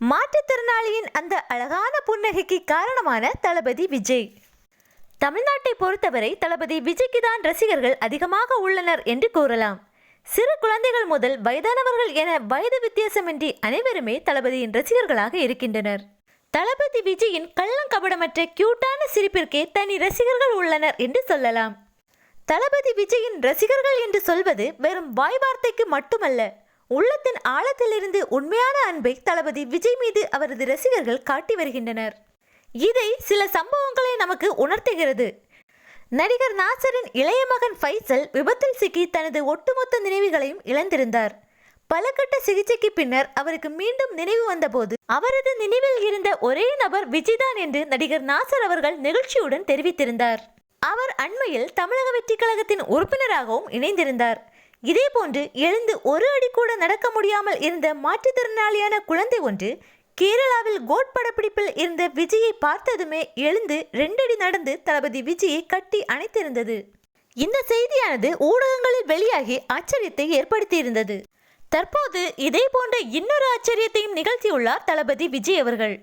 மாற்றுத்திறனாளியின் அந்த அழகான புன்னகைக்கு காரணமான தளபதி விஜய். தமிழ்நாட்டை பொறுத்தவரை தளபதி விஜய்க்கு தான் ரசிகர்கள் அதிகமாக உள்ளனர் என்று கூறலாம். சிறு குழந்தைகள் முதல் வயதானவர்கள் என வயது வித்தியாசமின்றி அனைவருமே தளபதியின் ரசிகர்களாக இருக்கின்றனர். தளபதி விஜயின் கள்ளங்கபடமற்ற கியூட்டான சிரிப்பிற்கே தனி ரசிகர்கள் உள்ளனர் என்று சொல்லலாம். தளபதி விஜயின் ரசிகர்கள் என்று சொல்வது வெறும் வாய் வார்த்தைக்கு மட்டுமல்ல உள்ளத்தின் ஆழத்திலிருந்து உண்மையான அன்பை தளபதி விஜய் மீது அவரது ரசிகர்கள் காட்டி வருகின்றனர். இதை சில சம்பவங்களை நமக்கு உணர்த்துகிறது. நடிகர் நாசரின் இளைய மகன் ஃபைசல் விபத்தில் சிக்கி தனது ஒட்டுமொத்த நினைவுகளையும் இழந்திருந்தார். பல கட்ட சிகிச்சைக்கு பின்னர் அவருக்கு மீண்டும் நினைவு வந்தபோது அவரது நினைவில் இருந்த ஒரே நபர் விஜய்தான் என்று நடிகர் நாசர் அவர்கள் நெகிழ்ச்சியுடன் தெரிவித்திருந்தார். அவர் அண்மையில் தமிழக வெற்றி கழகத்தின் உறுப்பினராகவும் இணைந்திருந்தார். இதேபோன்று எழுந்து ஒரு அடி கூட நடக்க முடியாமல் இருந்த மாற்றுத்திறனாளியான குழந்தை ஒன்று கேரளாவில் கோட் படப்பிடிப்பில் இருந்த விஜயை பார்த்ததுமே எழுந்து ரெண்டடி நடந்து தளபதி விஜயை கட்டி அணைத்திருந்தது. இந்த செய்தியானது ஊடகங்களில் வெளியாகி ஆச்சரியத்தை ஏற்படுத்தியிருந்தது. தற்போது இதே போன்ற இன்னொரு ஆச்சரியத்தையும் நிகழ்த்தியுள்ளார் தளபதி விஜய் அவர்கள்.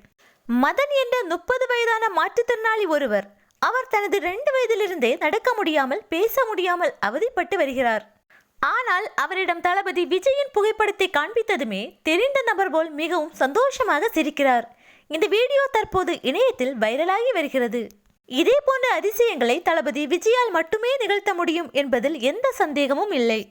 மதன் என்ற முப்பது வயதான மாற்றுத்திறனாளி ஒருவர் அவர் தனது ரெண்டு வயதிலிருந்தே நடக்க முடியாமல் பேச முடியாமல் அவதிப்பட்டு வருகிறார். ஆனால் அவரிடம் தளபதி விஜயின் புகைப்படத்தை காண்பித்ததுமே தெரிந்த நபர் போல் மிகவும் சந்தோஷமாக சிரிக்கிறார். இந்த வீடியோ தற்போது இணையத்தில் வைரலாகி வருகிறது. இதே போன்ற அதிசயங்களை தளபதி விஜயால் மட்டுமே நிகழ்த்த முடியும் என்பதில் எந்த சந்தேகமும் இல்லை.